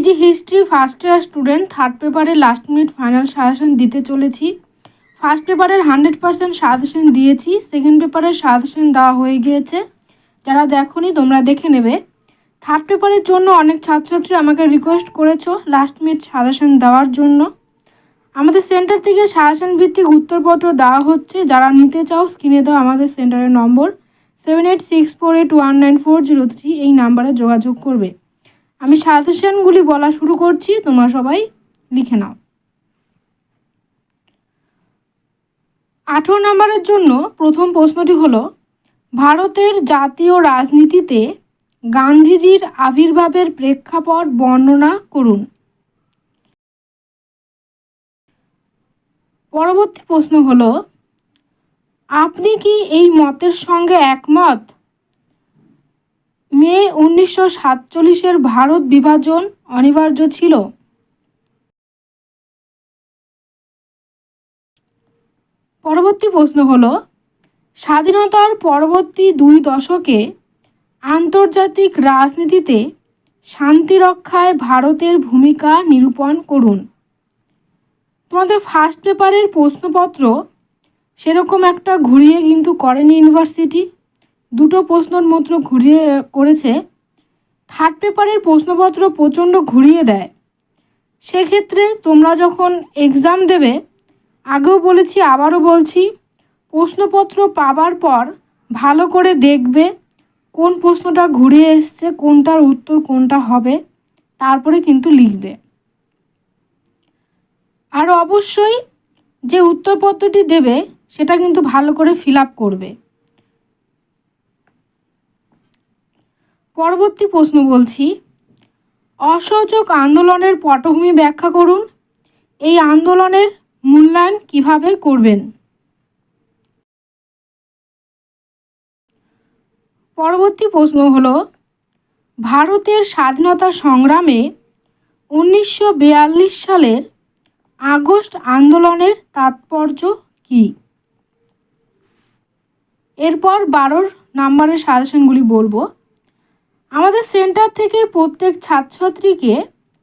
PG history first year student third পেপারে last minute final suggestion দিতে চলেছি। First পেপারের হান্ড্রেড পার্সেন্ট সাজেশন দিয়েছি সেকেন্ড পেপারের সাজেশন দেওয়া হয়ে গিয়েছে। যারা দেখোনি, তোমরা দেখে নেবে। থার্ড পেপারের জন্য অনেক ছাত্রছাত্রী আমাকে রিকোয়েস্ট করেছ লাস্ট মিনিট সাজেশন দেওয়ার জন্য। আমাদের সেন্টার থেকে সাজেশন ভিত্তিক উত্তরপত্র দেওয়া হচ্ছে। যারা নিতে চাও স্ক্রিনে দাও আমাদের সেন্টারের নম্বর। Seven eight six four eight one nine four zero three এই নাম্বারে যোগাযোগ করবে। আমি সাজেশনগুলি বলা শুরু করছি, তোমরা সবাই লিখে নাও। আঠেরো নম্বরের জন্য প্রথম প্রশ্নটি হলো, ভারতের জাতীয় রাজনীতিতে গান্ধীজির আবির্ভাবের প্রেক্ষাপট বর্ণনা করুন। পরবর্তী প্রশ্ন হলো, আপনি কি এই মতের সঙ্গে একমত মে উনিশশো সাতচল্লিশের ভারত বিভাজন অনিবার্য ছিল। পরবর্তী প্রশ্ন হলো, স্বাধীনতার পরবর্তী দুই দশকে আন্তর্জাতিক রাজনীতিতে শান্তি রক্ষায় ভারতের ভূমিকা নিরূপণ করুন। তোমাদের ফার্স্ট পেপারের প্রশ্নপত্র সেরকম একটা ঘুরিয়ে কিন্তু করেনি ইউনিভার্সিটি দুটো প্রশ্নর মাত্র ঘুরিয়ে করেছে। থার্ড পেপারের প্রশ্নপত্র প্রচণ্ড ঘুরিয়ে দেয়। সেক্ষেত্রে তোমরা যখন এক্সাম দেবে, আগেও বলেছি, আবারও বলছি, প্রশ্নপত্র পাবার পর ভালো করে দেখবে কোন প্রশ্নটা ঘুরিয়ে এসছে, কোনটার উত্তর কোনটা হবে, তারপরে কিন্তু লিখবে। আর অবশ্যই যে উত্তরপত্রটি দেবে, সেটা কিন্তু ভালো করে ফিল করবে। পরবর্তী প্রশ্ন বলছি, অসহযোগ আন্দোলনের পটভূমি ব্যাখ্যা করুন। এই আন্দোলনের মূল্যায়ন কীভাবে করবেন? পরবর্তী প্রশ্ন হল, ভারতের স্বাধীনতা সংগ্রামে উনিশশো বিয়াল্লিশ সালের আগস্ট আন্দোলনের তাৎপর্য কী? এরপর বারোর নাম্বারের সাজেশনগুলি বলব। আমাদের সেন্টার থেকে প্রত্যেক ছাত্রছাত্রীকে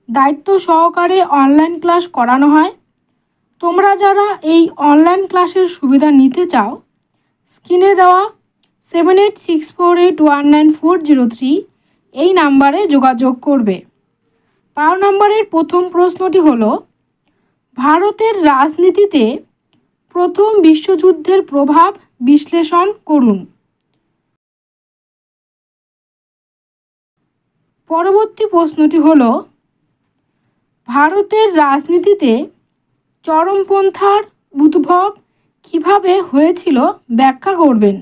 দায়িত্ব সহকারে অনলাইন ক্লাস করানো হয়। তোমরা যারা এই অনলাইন ক্লাসের সুবিধা নিতে চাও স্ক্রিনে দেওয়া seven eight six four eight one nine four zero three এই নাম্বারে যোগাযোগ করবে। বারো নম্বরের প্রথম প্রশ্নটি হল, ভারতের রাজনীতিতে প্রথম বিশ্বযুদ্ধের প্রভাব বিশ্লেষণ করুন। পরবর্তী প্রশ্নটি হল, ভারতের রাজনীতিতে চরমপন্থার উদ্ভব কীভাবে হয়েছিল ব্যাখ্যা করবেন?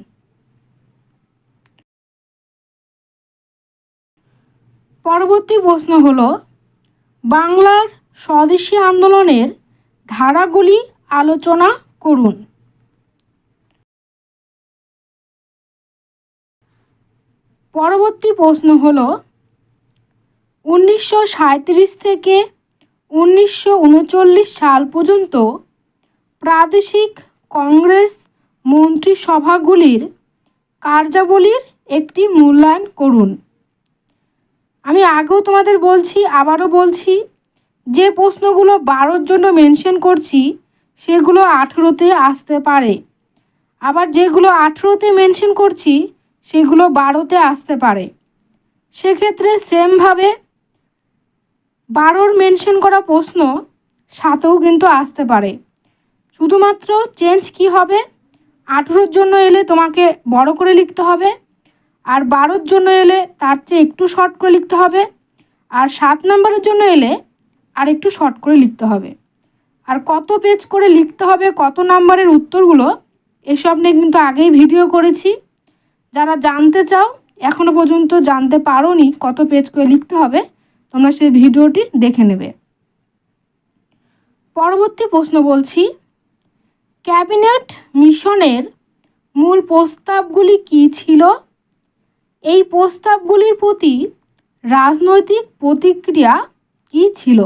পরবর্তী প্রশ্ন হল, বাংলার স্বদেশী আন্দোলনের ধারাগুলি আলোচনা করুন। পরবর্তী প্রশ্ন হল উনিশশো সাঁইত্রিশ থেকে উনিশশো উনচল্লিশ সাল পর্যন্ত প্রাদেশিক কংগ্রেস মন্ত্রিসভাগুলির কার্যাবলীর একটি মূল্যায়ন করুন। আমি আগেও তোমাদের বলছি, আবারও বলছি, যে প্রশ্নগুলো বারোর জন্য মেনশন করছি, সেগুলো আঠেরোতে আসতে পারে। আবার যেগুলো আঠেরোতে মেনশন করছি, সেগুলো বারোতে আসতে পারে। সেক্ষেত্রে সেমভাবে বারোর মেনশন করা প্রশ্ন সাতেও কিন্তু আসতে পারে। শুধুমাত্র চেঞ্জ কি হবে? আঠেরোর জন্য এলে তোমাকে বড় করে লিখতে হবে, আর বারোর জন্য এলে তার চেয়ে একটু শর্ট করে লিখতে হবে, আর সাত নম্বরের জন্য এলে আর একটু শর্ট করে লিখতে হবে। আর কত পেজ করে লিখতে হবে, কত নাম্বারের উত্তরগুলো, এসব নিয়ে কিন্তু আগেই ভিডিও করেছি। যারা জানতে চাও এখনও পর্যন্ত জানতে পারো নি কত পেজ করে লিখতে হবে তোমরা সেই ভিডিওটি দেখে নেবে। পরবর্তী প্রশ্ন বলছি, ক্যাবিনেট মিশনের মূল প্রস্তাবগুলি কী ছিল? এই প্রস্তাবগুলির প্রতি রাজনৈতিক প্রতিক্রিয়া কী ছিল?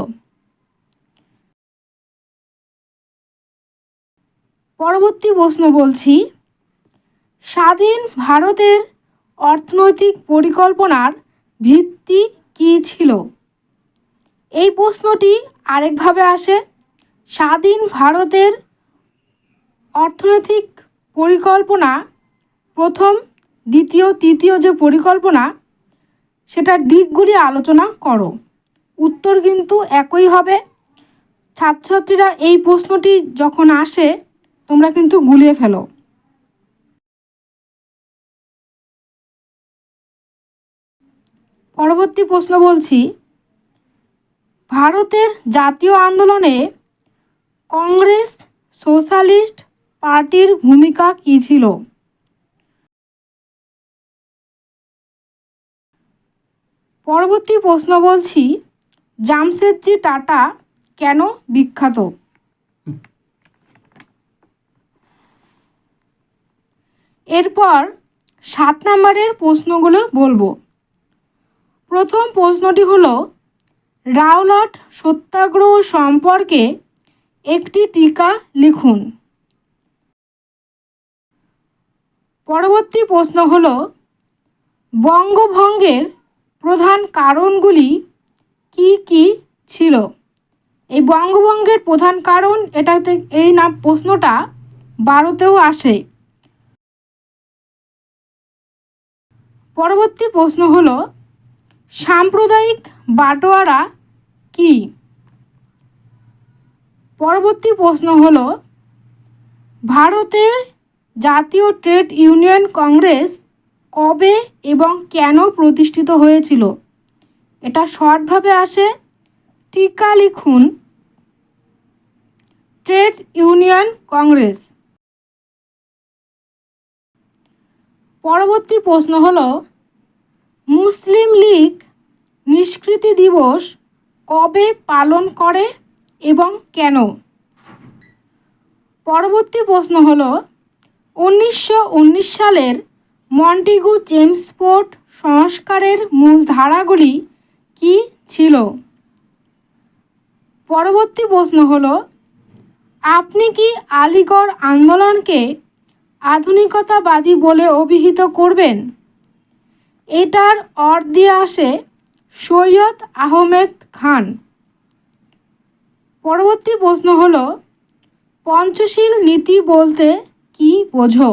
পরবর্তী প্রশ্ন বলছি, স্বাধীন ভারতের অর্থনৈতিক পরিকল্পনার ভিত্তি কী ছিল? এই প্রশ্নটি আরেকভাবে আসে। স্বাধীন ভারতের অর্থনৈতিক পরিকল্পনা প্রথম, দ্বিতীয়, তৃতীয় যে পরিকল্পনা, সেটার দিকগুলি আলোচনা করো। উত্তর কিন্তু একই হবে। ছাত্রছাত্রীরা এই প্রশ্নটি যখন আসে, তোমরা কিন্তু গুলিয়ে ফেলো। পরবর্তী প্রশ্ন বলছি ভারতের জাতীয় আন্দোলনে কংগ্রেস সোশ্যালিস্ট পার্টির ভূমিকা কী ছিল? পরবর্তী প্রশ্ন বলছি, জামশেদজি টাটা কেন বিখ্যাত? এরপর সাত নম্বরের প্রশ্নগুলো বলব। প্রথম প্রশ্নটি হলো রাওলাট সত্যাগ্রহ সম্পর্কে একটি টিকা লিখুন। পরবর্তী প্রশ্ন হলো, বঙ্গভঙ্গের প্রধান কারণগুলি কি কি ছিল? এই বঙ্গভঙ্গের প্রধান কারণ এটাতে এই নাম প্রশ্নটা বারোতেও আসে। পরবর্তী প্রশ্ন হলো, সাম্প্রদায়িক বাটোয়ারা কি? পরবর্তী প্রশ্ন হল, ভারতের জাতীয় ট্রেড ইউনিয়ন কংগ্রেস কবে এবং কেন প্রতিষ্ঠিত হয়েছিল? এটা শর্টভাবে আসে, টিকা লিখুন। Trade Union Congress. পরবর্তী প্রশ্ন হল, মুসলিম লীগ নিষ্কৃতি দিবস কবে পালন করে এবং কেন? পরবর্তী প্রশ্ন হলো, উনিশশো উনিশ সালের মন্টিগু জেমসপোর্ট সংস্কারের মূল ধারাগুলি কি ছিল? পরবর্তী প্রশ্ন হলো, আপনি কি আলিগড় আন্দোলনকে আধুনিকতাবাদী বলে অভিহিত করবেন? এটার অর দিয়ে আসে সৈয়দ আহমেদ খান। পরবর্তী প্রশ্ন হলো, পঞ্চশীল নীতি বলতে কি বোঝো?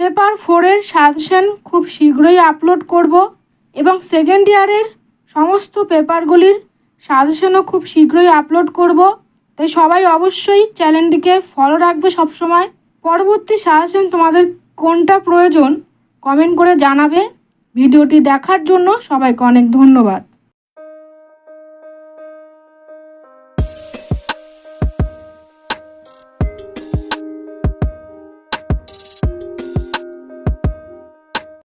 পেপার ফোরের সাজেশন খুব শীঘ্রই আপলোড করব এবং সেকেন্ড ইয়ারের সমস্ত পেপারগুলির সাজেশনও খুব শীঘ্রই আপলোড করব। তাই সবাই অবশ্যই চ্যানেলটিকে ফলো রাখবে সবসময়। পরবর্তী সাজেশন তোমাদের কোনটা প্রয়োজন কমেন্ট করে জানাবে। ভিডিওটি দেখার জন্য সবাইকে অনেক ধন্যবাদ।